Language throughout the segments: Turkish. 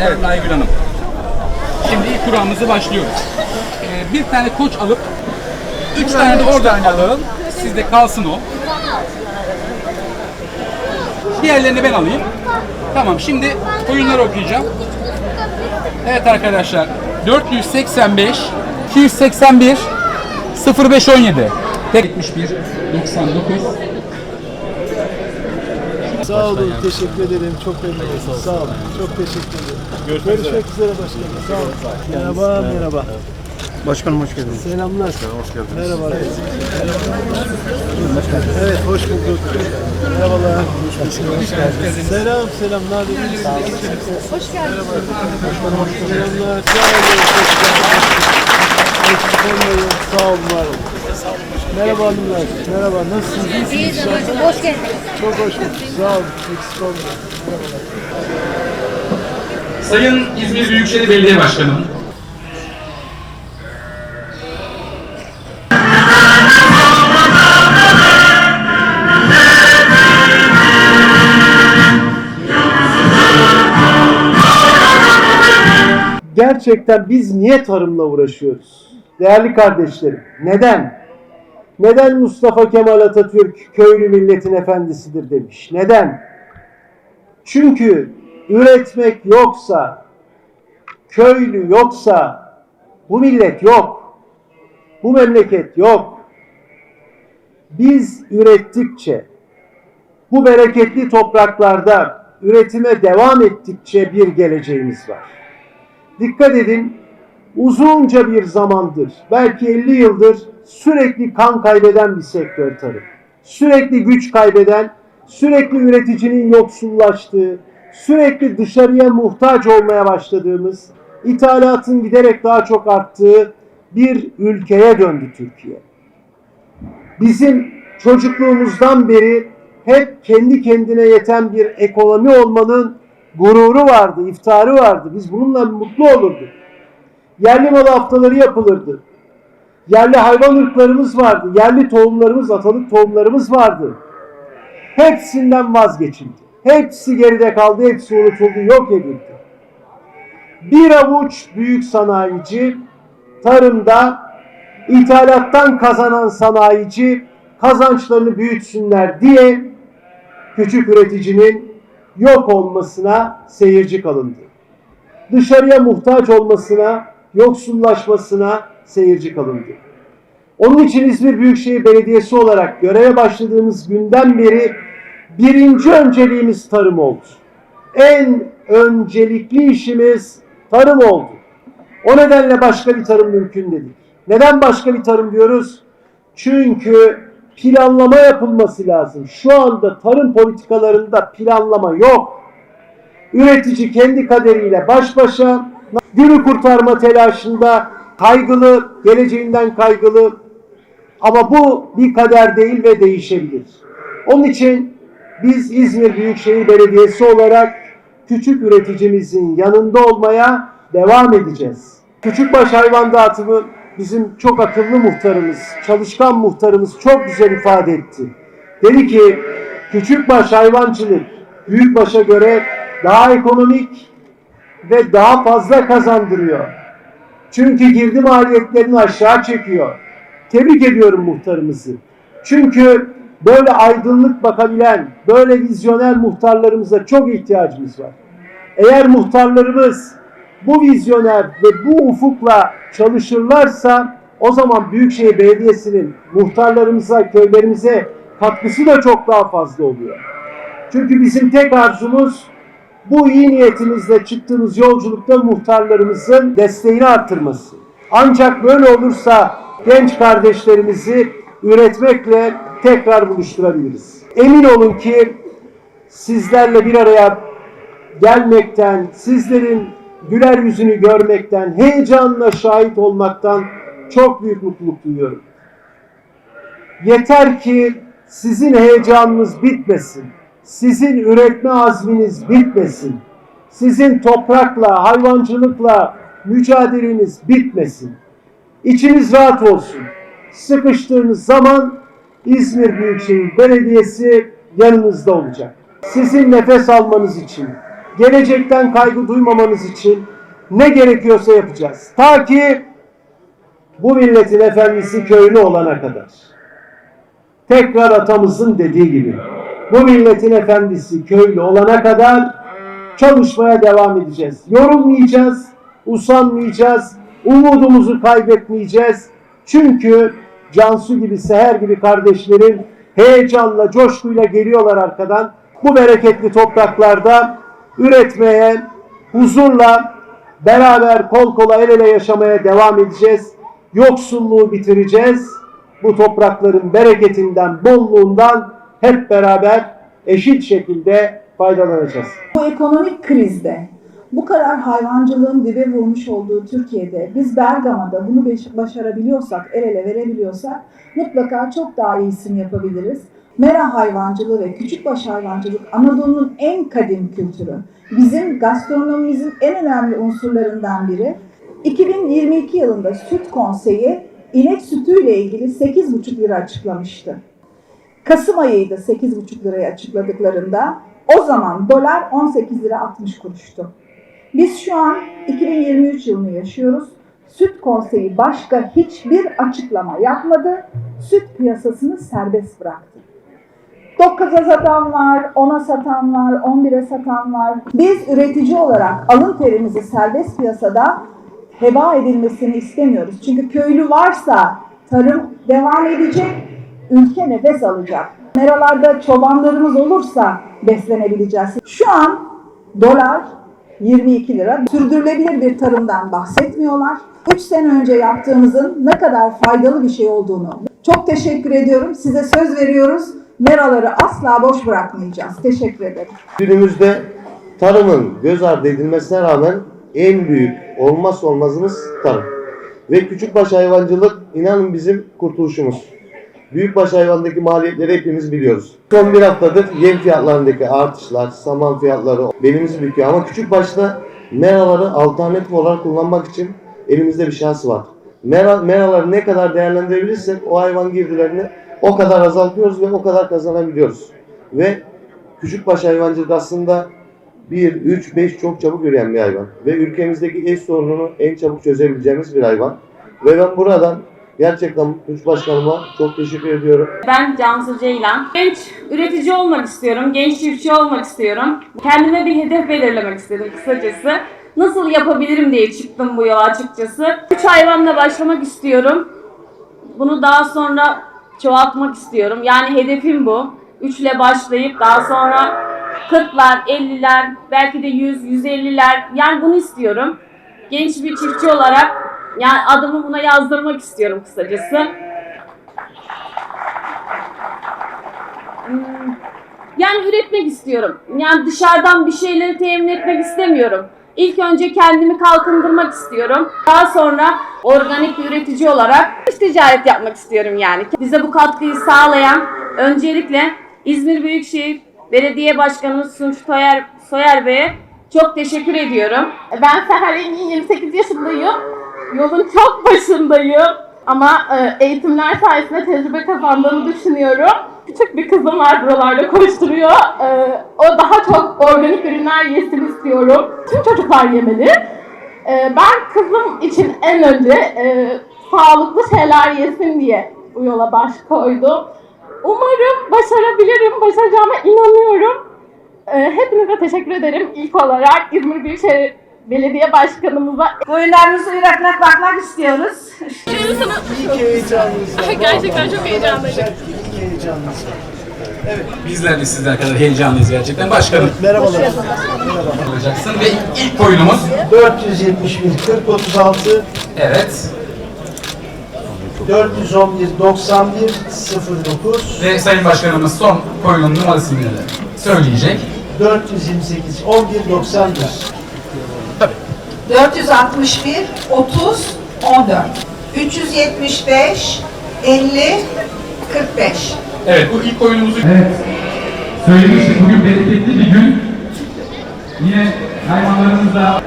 Evet Aygül Hanım. Şimdi ilk kurağımızı başlıyoruz. Ee, bir tane koç alıp üç tane de oradan alalım. Sizde kalsın o. Diğerlerini ben alayım. Tamam şimdi oyunları okuyacağım. Evet arkadaşlar 485 281 0517 Tek 71 99 Sağ olun, teşekkür ederim. Çok memnun oldum. Sağ olun. Çok teşekkür ederim. Görüşmek, üzere başkanım. Sağ olun. Merhaba, merhaba. Başkanım hoş geldiniz. Selamlar. hoş geldiniz. Merhaba. Evet, hoş bulduk. Merhabalar. Hoş geldiniz. Selam, selam. Ne haber? Hoş geldiniz. Başkanım, hoş geldiniz. Selamlar. Sağ olun. Eksik olmayın. Sağ olun, var olun. Merhaba hanımlar. Merhaba. Nasılsınız? İyiyiz babacığım, hoş geldiniz. Çok hoş bulduk. Sağ olun. Eksik olmayın. Sayın İzmir Büyükşehir Belediye Başkanım, Gerçekten biz niye tarımla uğraşıyoruz? Değerli kardeşlerim, neden? Neden Mustafa Kemal Atatürk köylü milletin efendisidir demiş? Neden? Çünkü üretmek yoksa, köylü yoksa bu millet yok. Bu memleket yok. Biz ürettikçe, bu bereketli topraklarda üretime devam ettikçe bir geleceğimiz var. Dikkat edin, uzunca bir zamandır, belki 50 yıldır sürekli kan kaybeden bir sektör tarım. Sürekli güç kaybeden, sürekli üreticinin yoksullaştığı, sürekli dışarıya muhtaç olmaya başladığımız, ithalatın giderek daha çok arttığı bir ülkeye döndü Türkiye. Bizim çocukluğumuzdan beri hep kendi kendine yeten bir ekonomi olmanın gururu vardı, iftarı vardı. Biz bununla mutlu olurduk. Yerli malı haftaları yapılırdı. Yerli hayvan ırklarımız vardı. Yerli tohumlarımız, atalık tohumlarımız vardı. Hepsinden vazgeçildi. Hepsi geride kaldı, hepsi unutuldu, yok edildi. Bir avuç büyük sanayici tarımda ithalattan kazanan sanayici kazançlarını büyütsünler diye küçük üreticinin yok olmasına seyirci kalındı. Dışarıya muhtaç olmasına, yoksullaşmasına seyirci kalındı. Onun için İzmir Büyükşehir Belediyesi olarak göreve başladığımız günden beri birinci önceliğimiz tarım oldu. En öncelikli işimiz tarım oldu. O nedenle başka bir tarım mümkün dedik. Neden başka bir tarım diyoruz? Çünkü planlama yapılması lazım. Şu anda tarım politikalarında planlama yok. Üretici kendi kaderiyle baş başa, günü kurtarma telaşında kaygılı, geleceğinden kaygılı. Ama bu bir kader değil ve değişebilir. Onun için biz İzmir Büyükşehir Belediyesi olarak küçük üreticimizin yanında olmaya devam edeceğiz. Küçükbaş hayvan dağıtımı bizim çok akıllı muhtarımız, çalışkan muhtarımız çok güzel ifade etti. Dedi ki küçükbaş hayvancılık büyükbaşa göre daha ekonomik ve daha fazla kazandırıyor. Çünkü girdi maliyetlerini aşağı çekiyor. Tebrik ediyorum muhtarımızı. Çünkü böyle aydınlık bakabilen, böyle vizyoner muhtarlarımıza çok ihtiyacımız var. Eğer muhtarlarımız bu vizyoner ve bu ufukla çalışırlarsa o zaman Büyükşehir Belediyesi'nin muhtarlarımıza, köylerimize katkısı da çok daha fazla oluyor. Çünkü bizim tek arzumuz bu iyi niyetimizle çıktığımız yolculukta muhtarlarımızın desteğini arttırması. Ancak böyle olursa genç kardeşlerimizi üretmekle tekrar buluşturabiliriz. Emin olun ki sizlerle bir araya gelmekten, sizlerin güler yüzünü görmekten, heyecanla şahit olmaktan çok büyük mutluluk duyuyorum. Yeter ki sizin heyecanınız bitmesin. Sizin üretme azminiz bitmesin. Sizin toprakla, hayvancılıkla mücadeleniz bitmesin. İçiniz rahat olsun. Sıkıştığınız zaman İzmir Büyükşehir Belediyesi yanınızda olacak. Sizin nefes almanız için, gelecekten kaygı duymamanız için ne gerekiyorsa yapacağız. Ta ki bu milletin efendisi köylü olana kadar. Tekrar atamızın dediği gibi bu milletin efendisi köylü olana kadar çalışmaya devam edeceğiz. Yorulmayacağız, usanmayacağız, umudumuzu kaybetmeyeceğiz. Çünkü Cansu gibi, Seher gibi kardeşlerim heyecanla, coşkuyla geliyorlar arkadan. Bu bereketli topraklarda üretmeye, huzurla, beraber kol kola el ele yaşamaya devam edeceğiz. Yoksulluğu bitireceğiz. Bu toprakların bereketinden, bolluğundan hep beraber eşit şekilde faydalanacağız. Bu ekonomik krizde bu kadar hayvancılığın dibe vurmuş olduğu Türkiye'de biz Bergama'da bunu başarabiliyorsak, el ele verebiliyorsak mutlaka çok daha iyisini yapabiliriz. Mera hayvancılığı ve küçükbaş hayvancılık Anadolu'nun en kadim kültürü. Bizim gastronomimizin en önemli unsurlarından biri. 2022 yılında Süt Konseyi inek sütüyle ilgili 8,5 lira açıklamıştı. Kasım ayıydı 8,5 liraya açıkladıklarında. O zaman dolar 18 lira 60 kuruştu. Biz şu an 2023 yılını yaşıyoruz. Süt konseyi başka hiçbir açıklama yapmadı. Süt piyasasını serbest bıraktı. 9'a satan var, 10'a satan var, 11'e satan var. Biz üretici olarak alın terimizi serbest piyasada heba edilmesini istemiyoruz. Çünkü köylü varsa tarım devam edecek, ülke nefes alacak. Meralarda çobanlarımız olursa beslenebileceğiz. Şu an dolar 22 lira. Sürdürülebilir bir tarımdan bahsetmiyorlar. 3 sene önce yaptığımızın ne kadar faydalı bir şey olduğunu. Çok teşekkür ediyorum. Size söz veriyoruz. Meraları asla boş bırakmayacağız. Teşekkür ederim. Günümüzde tarımın göz ardı edilmesine rağmen en büyük olmazsa olmazımız tarım. Ve küçükbaş hayvancılık inanın bizim kurtuluşumuz. Büyükbaş hayvandaki maliyetleri hepimiz biliyoruz. Son bir haftadır yem fiyatlarındaki artışlar, saman fiyatları belimizi büküyor. Ama küçükbaşta meraları alternatif olarak kullanmak için elimizde bir şans var. Mera, meraları ne kadar değerlendirebilirsek o hayvan girdilerini o kadar azaltıyoruz ve o kadar kazanabiliyoruz. Ve küçükbaş hayvancılık aslında 1, 3, 5 çok çabuk üreyen bir hayvan. Ve ülkemizdeki eş sorununu en çabuk çözebileceğimiz bir hayvan. Ve ben buradan gerçekten Tunç Başkanıma çok teşekkür ediyorum. Ben Cansu Ceylan. Genç üretici olmak istiyorum, genç çiftçi olmak istiyorum. Kendime bir hedef belirlemek istedim kısacası. Nasıl yapabilirim diye çıktım bu yola açıkçası. Üç hayvanla başlamak istiyorum. Bunu daha sonra çoğaltmak istiyorum. Yani hedefim bu. Üçle başlayıp daha sonra 40'lar, 50'ler, belki de 100, 150'ler. Yani bunu istiyorum. Genç bir çiftçi olarak yani adımı buna yazdırmak istiyorum kısacası. Hmm, Yani üretmek istiyorum. Yani dışarıdan bir şeyleri temin etmek istemiyorum. İlk önce kendimi kalkındırmak istiyorum. Daha sonra organik üretici olarak dış ticaret yapmak istiyorum yani. Bize bu katkıyı sağlayan öncelikle İzmir Büyükşehir Belediye Başkanımız Sunç Soyer, Soyer Bey'e çok teşekkür ediyorum. Ben Seher Engin 28 yaşındayım. Yolun çok başındayım. Ama e, eğitimler sayesinde tecrübe kazandığımı düşünüyorum. Küçük bir kızım var buralarda koşturuyor. E, o daha çok organik ürünler yesin istiyorum. Tüm çocuklar yemeli. E, ben kızım için en önce e, sağlıklı şeyler yesin diye bu yola baş koydum. Umarım başarabilirim, başaracağıma inanıyorum. E, hepinize teşekkür ederim. İlk olarak İzmir Büyükşehir Belediye Başkanımıza Koyunlarımızı üretmek bakmak istiyoruz. gerçekten çok heyecanlıyım. Bizler de sizler kadar heyecanlıyız gerçekten. Başkanım Merhabalar. olacaksın ve ilk oyunumuz 471 40 36 evet 411 91 09 ve Sayın Başkanımız son oyunun numarasını söyleyecek. 428 11 91 461 30 14 375 50 45 Evet bu ilk oyunumuzu Evet. Söylemiştik bugün bereketli bir gün. Yine hayvanlarımızla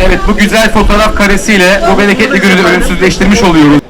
Evet bu güzel fotoğraf karesiyle bu bereketli günü de ölümsüzleştirmiş oluyoruz.